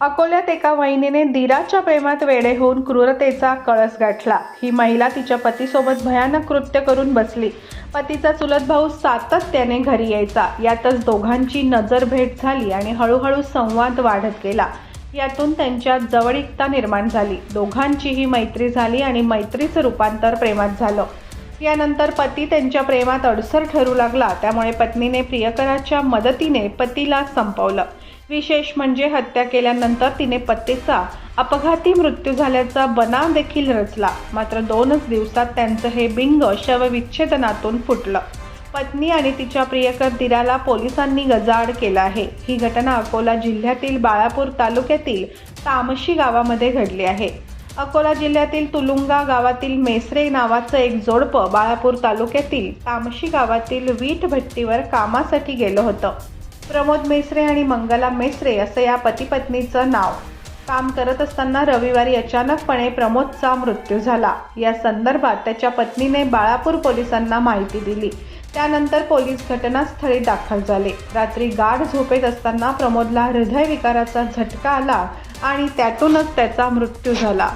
अकोल्यात एका वहिनीने दिराच्या प्रेमात वेडे होऊन क्रूरतेचा कळस गाठला. ही महिला तिच्या पतीसोबत भयानक कृत्य करून बसली. पतीचा चुलत भाऊ सातत्याने घरी यायचा. यातच दोघांची नजरभेट झाली आणि हळूहळू संवाद वाढत गेला. यातून त्यांच्यात जवळीकता निर्माण झाली. दोघांचीही मैत्री झाली आणि मैत्रीचं रूपांतर प्रेमात झालं. यानंतर पती त्यांच्या प्रेमात अडसर ठरू लागला. त्यामुळे पत्नीने प्रियकराच्या मदतीने पतीला संपवलं. विशेष म्हणजे हत्या केल्यानंतर तिने पतीचा अपघाती मृत्यू झाल्याचा बनाव देखील रचला. मात्र दोनच दिवसात त्यांचं हे बिंग शवविच्छेदनातून फुटलं. पत्नी आणि तिच्या प्रियकर दिराला पोलिसांनी गजाआड केला आहे. ही घटना अकोला जिल्ह्यातील बाळापूर तालुक्यातील तामशी गावामध्ये घडली आहे. अकोला जिल्ह्यातील तुलुंगा गावातील मेसरे नावाचं एक जोडपं बाळापूर तालुक्यातील तामशी गावातील वीट भट्टीवर कामासाठी गेलं होतं. प्रमोद मेसरे आणि मंगला मेसरे असं या पतीपत्नीचं नाव. काम करत असताना रविवारी अचानकपणे प्रमोदचा मृत्यू झाला. या संदर्भात त्याच्या पत्नीने बाळापूर पोलिसांना माहिती दिली. त्यानंतर पोलीस घटनास्थळी दाखल झाले. रात्री गाढ झोपेत असताना प्रमोदला हृदयविकाराचा झटका आला आणि त्यातूनच त्याचा मृत्यू झाला.